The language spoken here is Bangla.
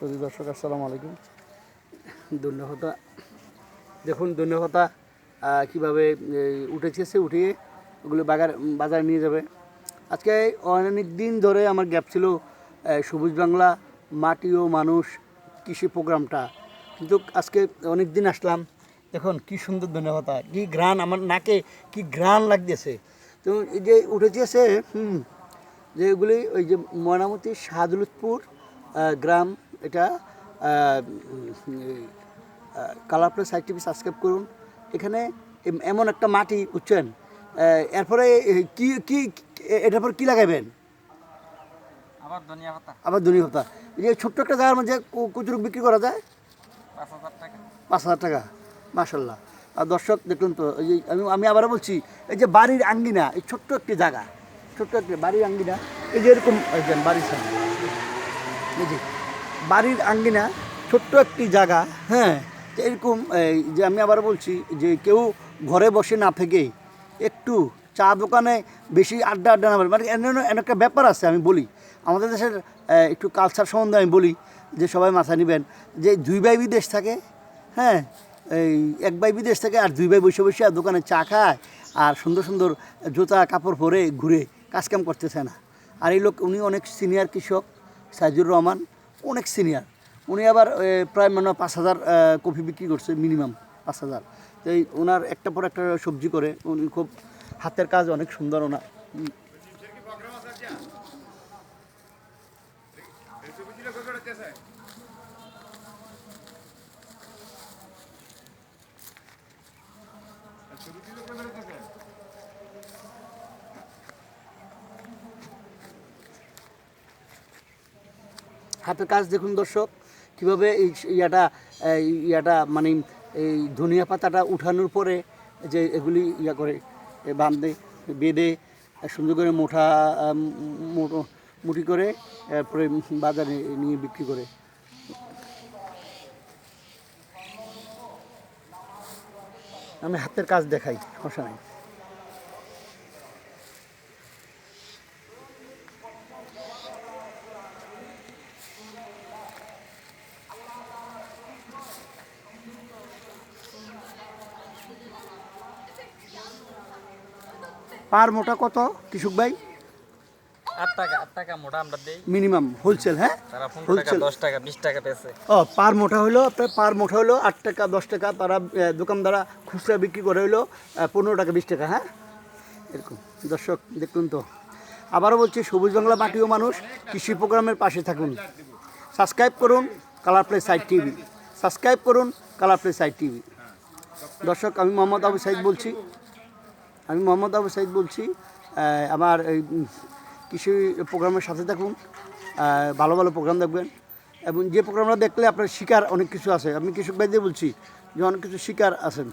যদি দর্শক, আসসালামু আলাইকুম। ধন্যবাদা দেখুন ধন্যবাদা কীভাবে উঠেছে সে উঠিয়ে ওগুলো বাজার বাজারে নিয়ে যাবে। আজকে অনেক দিন ধরে আমার গ্যাপ ছিল সবুজ বাংলা, মাটি ও মানুষ কৃষি প্রোগ্রামটা। কিন্তু আজকে অনেক দিন আসলাম দেখুন কি সুন্দর ধন্যবাদ কি ঘ্রাণ, আমার নাকে কি ঘ্রাণ লাগতেছে। তো এই যে উঠেছে হুম যে এগুলি ওই যে ময়নামতি শাহদুলতপুর গ্রাম এটা colour place site TV subscribe করুন। এখানে এমন একটা মাটি বুঝছেন? এরপরে কি কি এটার পর কী লাগাবেন আবার ধনিয়া পাতা। আবার ধনী হতা এই যে ছোট্ট একটা জায়গার মধ্যে কুচুরুক বিক্রি করা যায়? পাঁচ হাজার টাকা। পাঁচ হাজার টাকা মাসাল্লাহ আর দর্শক দেখুন তো আমি আমি আবারও বলছি এই যে বাড়ির আঙ্গিনা এই ছোট্ট একটি জায়গা ছোট্ট একটি বাড়ির আঙ্গিনা। এই যে এরকম যে বাড়ির সামনে। এই বাড়ির আঙ্গিনা, ছোট্ট একটি জায়গা হ্যাঁ? এরকম যে আমি আবার বলছি যে কেউ ঘরে বসে না থেকে একটু চা দোকানে বেশি আড্ডা আড্ডা না মানে এমন একটা ব্যাপার আছে, আমি বলি। আমাদের দেশের একটু কালচার সম্বন্ধে আমি বলি, যে সবাই মাথা নেবেন। যে দুই ভাই বিদেশ থাকে হ্যাঁ? এই এক ভাই বিদেশ থাকে আর দুই ভাই বসে বসে আর দোকানে চা খায় আর সুন্দর সুন্দর জুতা, কাপড় পরে ঘুরে। কাজকাম করতেছে না। আর এই লোক, উনি অনেক সিনিয়র কৃষক, সাইজুর রহমান, অনেক সিনিয়র উনি আবার প্রায় মানে পাঁচ হাজার কফি বিক্রি করছে মিনিমাম পাঁচ হাজার। তো এই ওনার একটা পর একটা সবজি করে, উনি খুব হাতের কাজ অনেক সুন্দর ওনার। হাতের কাজ দেখুন দর্শক, কীভাবে এই ইয়াটা ইয়াটা মানে এই ধনিয়া পাতাটা উঠানোর পরে যে এগুলি ইয়া করে বাঁধে, বেঁধে, সুন্দর করে মোটা মোটো, মুঠি করে, এরপরে বাজারে নিয়ে বিক্রি করে। আমি হাতের কাজ দেখাই, সমস্যা নাই। পার মোটা কত কৃষক ভাই? আট টাকা আট টাকা মোটা মিনিমাম হোলসেল হ্যাঁ? হোলসেল দশ টাকা বিশ টাকা পেয়েছে ও পার মোটা হলো আপনার পার মোটা হলো আট টাকা দশ টাকা তারা দোকানদারা খুচরা বিক্রি করে হলো পনেরো টাকা বিশ টাকা হ্যাঁ? এরকম। দর্শক দেখুন তো। আবারও বলছি সবুজ বাংলা মাটি ও মানুষ কৃষি প্রোগ্রামের পাশে থাকুন। সাবস্ক্রাইব করুন colour play site TV. Subscribe করুন কালার প্লে সাইট টিভি। দর্শক আমি মোহাম্মদ আবু সাইদ বলছি আমি মোহাম্মদ আবু সাইদ বলছি আমার এই কৃষি প্রোগ্রামের সাথে থাকুন ভালো ভালো প্রোগ্রাম দেখবেন, এবং যে প্রোগ্রামটা দেখলে আপনার শিকার অনেক কিছু আছে। আমি কৃষক ভাইদের বলছি, যে অনেক কিছু শিকার আছেন।